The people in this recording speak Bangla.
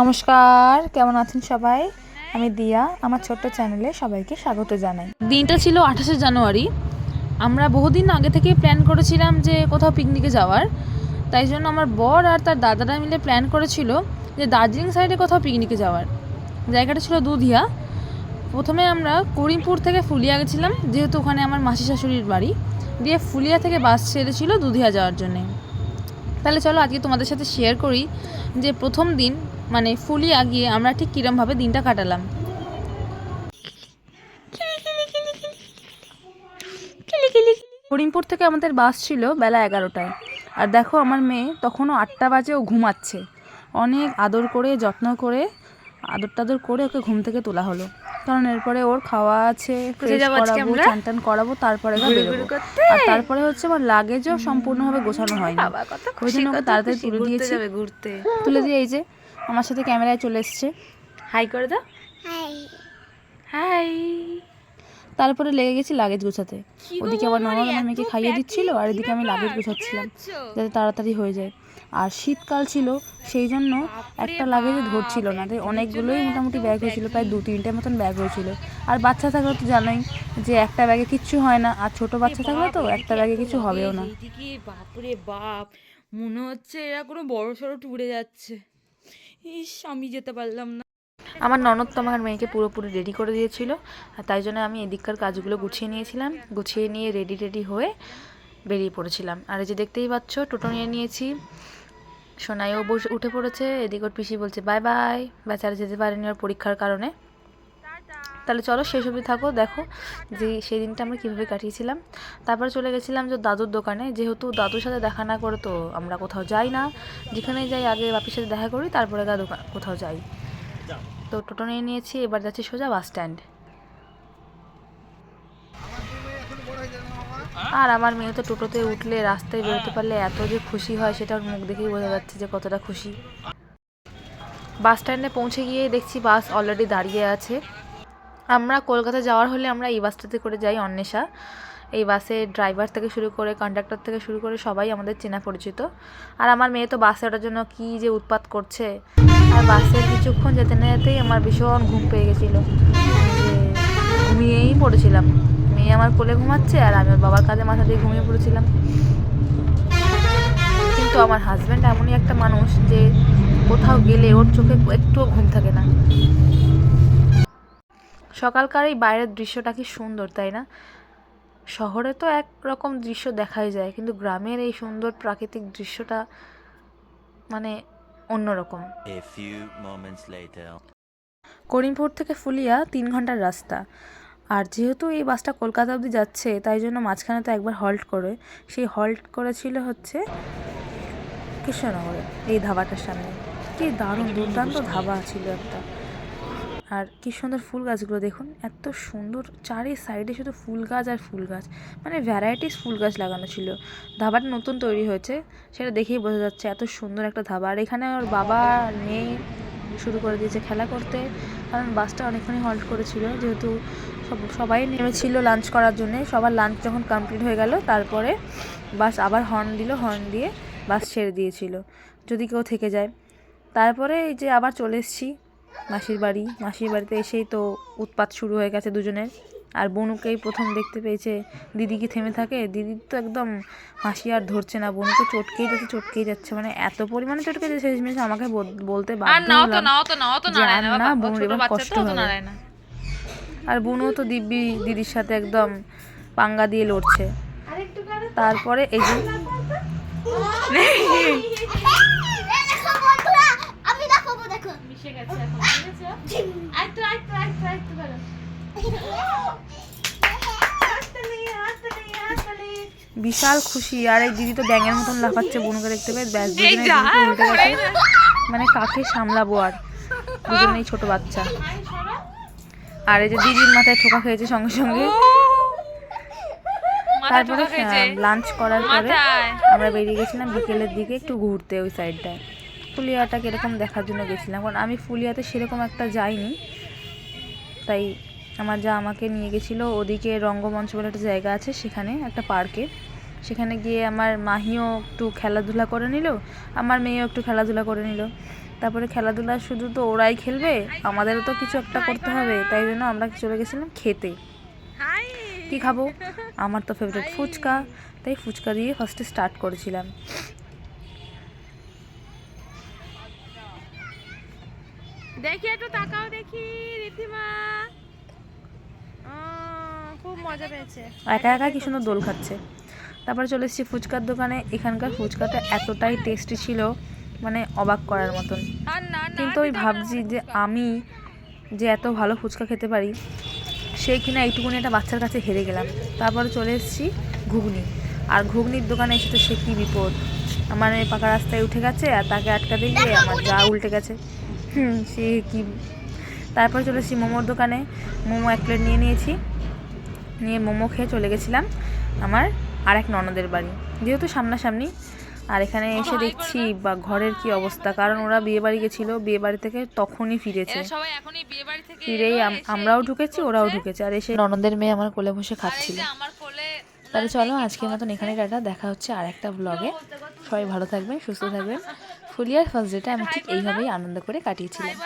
নমস্কার, কেমন আছেন সবাই? আমি দিয়া, আমার ছোট্ট চ্যানেলে সবাইকে স্বাগত জানাই। দিনটা ছিল আঠাশে জানুয়ারি। আমরা বহুদিন আগে থেকে প্ল্যান করেছিলাম যে কোথাও পিকনিকে যাওয়ার। তাই জন্য আমার বর আর তার দাদারা মিলে প্ল্যান করেছিল যে দার্জিলিং সাইডে কোথাও পিকনিকে যাওয়ার। জায়গাটা ছিল দুধিয়া। প্রথমে আমরা করিমপুর থেকে ফুলিয়া গেছিলাম, যেহেতু ওখানে আমার মাসি শাশুড়ির বাড়ি। দিয়ে ফুলিয়া থেকে বাস ছেড়েছিল দুধিয়া যাওয়ার জন্যে। তাহলে চলো আজকে তোমাদের সাথে শেয়ার করি যে প্রথম দিন মানে ফুলি আগিয়ে আমরা ঠিক কীরমভাবে দিনটা কাটালাম। হরিমপুর থেকে আমাদের বাস ছিল বেলা এগারোটায়। আর দেখো আমার মেয়ে তখনও আটটা বাজে ও ঘুমাচ্ছে। অনেক আদর করে, যত্ন করে আদর টাদর করে ওকে ঘুম থেকে তোলা হলো। কারণ এরপরে ওর খাওয়া আছে করাবো চান টান করাবো তারপরে আর তারপরে হচ্ছে আমার লাগেজও সম্পূর্ণভাবে গোছানো হয় ওই জন্য ওকে তাড়াতাড়ি তুলে দিয়েছি। ঘুরতে। তুলে দিয়ে এই যে আমার সাথে ক্যামেরায় চলে এসছে। হাই করে দাও। হাই হাই তারপরে লেগে গেছি লাগেজ গোছাতে। ওদিকে আবার ননদ আমার মেয়েকে খাইয়ে দিচ্ছিল আর এদিকে আমি লাগেজ গোছাচ্ছিলাম যাতে তাড়াতাড়ি হয়ে যায়। আর শীতকাল ছিল সেই জন্য একটা লাগেজে ধরছিল না তাই অনেকগুলোই মোটামুটি ব্যাগ হয়েছিল প্রায় দু তিনটে মতন ব্যাগ হয়েছিল। আর বাচ্চা থাকলে তো জানোই যে একটা ব্যাগে কিচ্ছু হয় না আর ছোট বাচ্চা থাকলে তো একটা ব্যাগে কিছু হবেও না। বাপরে বাপ মনে হচ্ছে এরা কোনো বড় সড়ো টুরে যাচ্ছে। ইস আমি যেতে পারলাম না। আমার ননদ তো আমার মেয়েকে পুরোপুরি রেডি করে দিয়েছিল, আর তাই জন্য আমি এদিককার কাজগুলো গুছিয়ে নিয়েছিলাম। গুছিয়ে নিয়ে রেডি রেডি হয়ে বেরিয়ে পড়েছিলাম। আর এই যে দেখতেই পাচ্ছ, টোটো নিয়ে নিয়েছি। সোনাইও বসে উঠে পড়েছে, এদিক ওর পিসি বলছে, বাই বাই। বেচারা যেতে পারেনি ওর পরীক্ষার কারণে। তাহলে চলো সেই ছবি থাকো, দেখো যে সেই দিনটা আমরা কীভাবে কাটিয়েছিলাম। তারপর চলে গেছিলাম যে দাদুর দোকানে, যেহেতু দাদুর সাথে দেখা না করে তো আমরা কোথাও যাই না। যেখানে যাই আগে বাপির সাথে দেখা করি, তারপরে কোথাও যাই। তো টোটো নিয়ে নিয়েছি, এবার যাচ্ছি সোজা বাস স্ট্যান্ড। আর আমার মেয়ে তো টোটোতে উঠলে রাস্তায় বেরোতে পারলে এত যে খুশি হয়, সেটা মুখ দেখেই বোঝা যাচ্ছে যে কতটা খুশি। বাস স্ট্যান্ডে পৌঁছে গিয়ে দেখছি বাস অলরেডি দাঁড়িয়ে আছে। আমরা কলকাতা যাওয়ার হলে আমরা এই বাসটাতে করে যাই অন্বেষা। এই বাসে ড্রাইভার থেকে শুরু করে কন্ডাক্টর থেকে শুরু করে সবাই আমাদের চেনা পরিচিত। আর আমার মেয়ে তো বাসে ওঠার জন্য কী যে উৎপাত করছে। আর বাসে কিছুক্ষণ যেতে না যেতেই আমার ভীষণ ঘুম পেয়ে গেছিল। ঘুমিয়েই পড়েছিলাম। মেয়ে আমার কোলে ঘুমাচ্ছে আর আমি বাবার কাঁধে মাথা দিয়ে ঘুমিয়ে পড়েছিলাম। কিন্তু আমার হাজব্যান্ড এমনই একটা মানুষ যে কোথাও গেলে ওর চোখে একটুও ঘুম থাকে না। সকালকার এই বাইরের দৃশ্যটা কি সুন্দর তাই না? শহরে তো এক রকম দৃশ্য দেখাই যায় কিন্তু গ্রামের এই সুন্দর প্রাকৃতিক দৃশ্যটা মানে অন্যরকম. করিমপুর থেকে ফুলিয়া তিন ঘণ্টার রাস্তা। আর যেহেতু এই বাসটা কলকাতা অবধি যাচ্ছে তাই জন্য মাঝখানে তো একবার হল্ট করে। সেই হল্ট করেছিল হচ্ছে কৃষ্ণনগরে এই ধাবাটার সামনে। কি দারুণ দুর্দান্ত ধাবা ছিল একটা। আর কি সুন্দর ফুল গাছগুলো দেখুন, এত সুন্দর চারি সাইডে শুধু ফুল গাছ আর ফুল গাছ। মানে ভ্যারাইটিস ফুল গাছ লাগানো ছিল। ধাবাটা নতুন তৈরি হয়েছে, সেটা দেখেই বোঝা যাচ্ছে এত সুন্দর একটা ধাবা। আর এখানে ওর বাবা নেই শুরু করে দিয়েছে খেলা করতে, কারণ বাসটা অনেকক্ষণই হল্ট করেছিল, যেহেতু সব, সবাই নেমেছিল লাঞ্চ করার জন্যে। সবার লাঞ্চ যখন কমপ্লিট হয়ে গেল, তারপরে বাস আবার হর্ন দিল হর্ন দিয়ে বাস ছেড়ে দিয়েছিল, যদি কেউ থেকে যায়। তারপরে এই যে আবার চলে এসেছি মাসির বাড়ি। মাসির বাড়িতে এসেই তো উৎপাত শুরু হয়ে গেছে দুজনের। আর বনুকেই প্রথম দেখতে পেয়েছে দিদি কি থেমে থাকে? দিদি তো একদম হাসি আর ধরছে না। বনুকে চটকেই যাচ্ছে চটকেই যাচ্ছে। মানে এত পরিমাণে চটকে যাচ্ছে শেষমেশ আমাকে বলতে আর বাধ্য হলাম না এবার কষ্ট তো হবে। আর বুনু তো দিব্যি দিদির সাথে একদম পাঙ্গা দিয়ে লড়ছে। তারপরে এই যে গেছে এখন আইতো আইতো আইতো আইতো করো বিশাল খুশি। আর এই দিদি তো ব্যাঙের মতন লাফাচ্ছে বুনুকে দেখতে পেয়ে। ব্যাস দুজনে মানে কাকে সামলাবো আর? দুজনেই ছোট বাচ্চা। আর এই যে দিদির মাথায় ঠোকা খেয়েছে সঙ্গে সঙ্গে। মাথা তারপরে ঠোকা লাঞ্চ করার পরে আমরা বেরিয়ে গেছিলাম বিকেলের দিকে একটু ঘুরতে ওই সাইডটায় ফুলিয়াটা কীরকম দেখার জন্য গেছিলাম। কারণ আমি ফুলিয়াতে সেরকম একটা যাইনি। তাই আমার যা আমাকে নিয়ে গেছিল, ওদিকে রঙ্গমঞ্চ বলে একটা জায়গা আছে সেখানে, একটা পার্কে। সেখানে গিয়ে আমার মাহিও একটু খেলাধুলা করে নিল, আমার মেয়েও একটু খেলাধুলা করে নিল। তারপরে খেলাধুলা শুধু তো ওরাই খেলবে, আমাদেরও তো কিছু একটা করতে হবে, তাই জন্য আমরা চলে গেছিলাম খেতে। কি খাব? আমার তো ফেভারিট ফুচকা। তাই ফুচকা দিয়ে ফার্স্টে স্টার্ট করেছিলাম। দেখি একটু তাকাও দেখি রীতিমা খুব মজা পেয়েছে। একা একা কি সুন্দর দোল খাচ্ছে। তারপরে চলে এসেছি ফুচকার দোকানে। এখানকার ফুচকাটা এতটাই টেস্টি ছিল মানে অবাক করার মতন। কিন্তু আমি ভাবছি যে আমি যে এত ভালো ফুচকা খেতে পারি সেই কিনা এইটুকুনি একটা বাচ্চার কাছে হেরে গেলাম। তারপরে চলে এসেছি ঘুগনি। আর ঘুগনির দোকানে এসে তো সে কী বিপদ। আমার পাকা রাস্তায় উঠে গেছে আর তাকে আটকাতে গিয়ে আমার যা উল্টে গেছে। সে কি? তারপরে চলে এসেছি মোমোর দোকানে। মোমো এক প্লেট নিয়ে নিয়েছি। নিয়ে মোমো খেয়ে চলে গেছিলাম আমার আর এক ননদের বাড়ি। যেহেতু সামনাসামনি। আর এখানে এসে দেখছি বা ঘরের কি অবস্থা। কারণ ওরা বিয়ে বাড়ি গেছিল বিয়ে বাড়ি থেকে তখনই ফিরেছে। বিয়ে বাড়ি ফিরেই আম- আমরাও ঢুকেছি ওরাও ঢুকেছে। আর এসে ননদের মেয়ে আমার কোলে বসে খাচ্ছিল। তাহলে চলো আজকের মতন এখানে টাটা। দেখা হচ্ছে আর একটা ব্লগে সবাই ভালো থাকবেন সুস্থ থাকবেন। ফুলিয়ার ফার্স্ট ডেটা আমি ঠিক এইভাবেই আনন্দ করে কাটিয়েছিলাম।